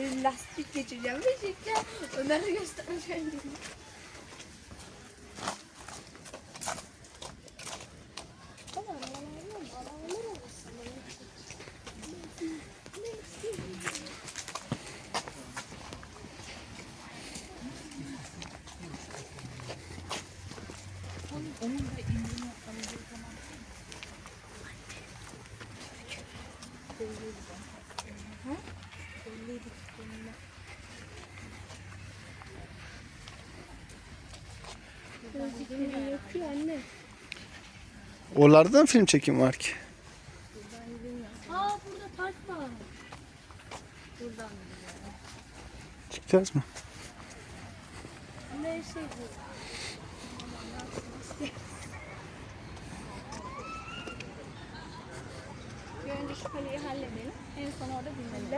Lastik geçireceğim. Bir şekilde onları göstereceğim. Ama arabalar var, arabalar anne. Oralarda da mı film çekim var ki? Aa burada park var. Buradan Çıkacağız mı? ne şey bu? Bir önce şu kaleyi halledelim. En son orada dinlenelim.